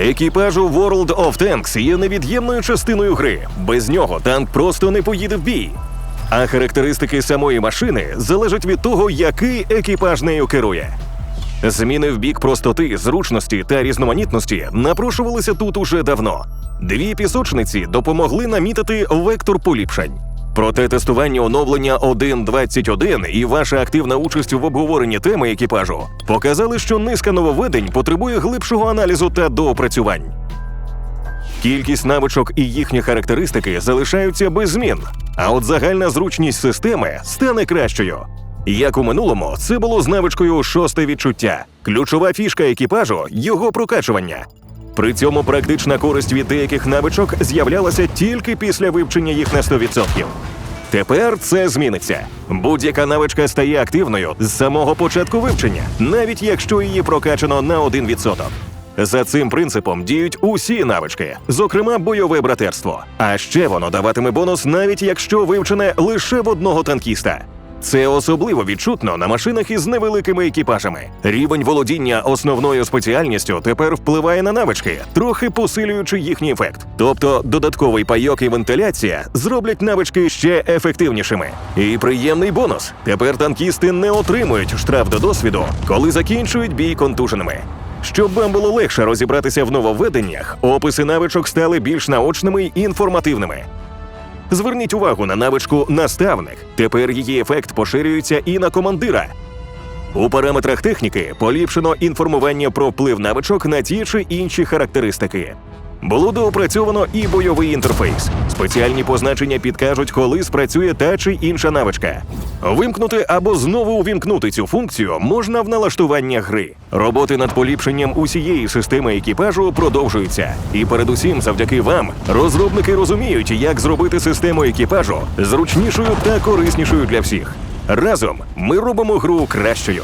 Екіпажу World of Tanks є невід'ємною частиною гри. Без нього танк просто не поїде в бій. А характеристики самої машини залежать від того, який екіпаж нею керує. Зміни в бік простоти, зручності та різноманітності напрошувалися тут уже давно. Дві пісочниці допомогли намітити вектор поліпшень. Проте тестування оновлення 1.21 і ваша активна участь в обговоренні теми екіпажу показали, що низка нововведень потребує глибшого аналізу та доопрацювань. Кількість навичок і їхні характеристики залишаються без змін, а от загальна зручність системи стане кращою. Як у минулому, це було з навичкою шосте відчуття, ключова фішка екіпажу його прокачування. При цьому практична користь від деяких навичок з'являлася тільки після вивчення їх на 100%. Тепер це зміниться. Будь-яка навичка стає активною з самого початку вивчення, навіть якщо її прокачано на 1%. За цим принципом діють усі навички, зокрема бойове братерство. А ще воно даватиме бонус, навіть якщо вивчене лише в одного танкіста. Це особливо відчутно на машинах із невеликими екіпажами. Рівень володіння основною спеціальністю тепер впливає на навички, трохи посилюючи їхній ефект. Тобто додатковий пайок і вентиляція зроблять навички ще ефективнішими. І приємний бонус: тепер танкісти не отримують штраф до досвіду, коли закінчують бій контуженими. Щоб вам було легше розібратися в нововведеннях, описи навичок стали більш наочними й інформативними. Зверніть увагу на навичку наставник. Тепер її ефект поширюється і на командира. У параметрах техніки поліпшено інформування про вплив навичок на ті чи інші характеристики. Було доопрацьовано і бойовий інтерфейс. Спеціальні позначення підкажуть, коли спрацює та чи інша навичка. Вимкнути або знову увімкнути цю функцію можна в налаштуваннях гри. Роботи над поліпшенням усієї системи екіпажу продовжуються. І передусім, завдяки вам, розробники розуміють, як зробити систему екіпажу зручнішою та кориснішою для всіх. Разом ми робимо гру кращою.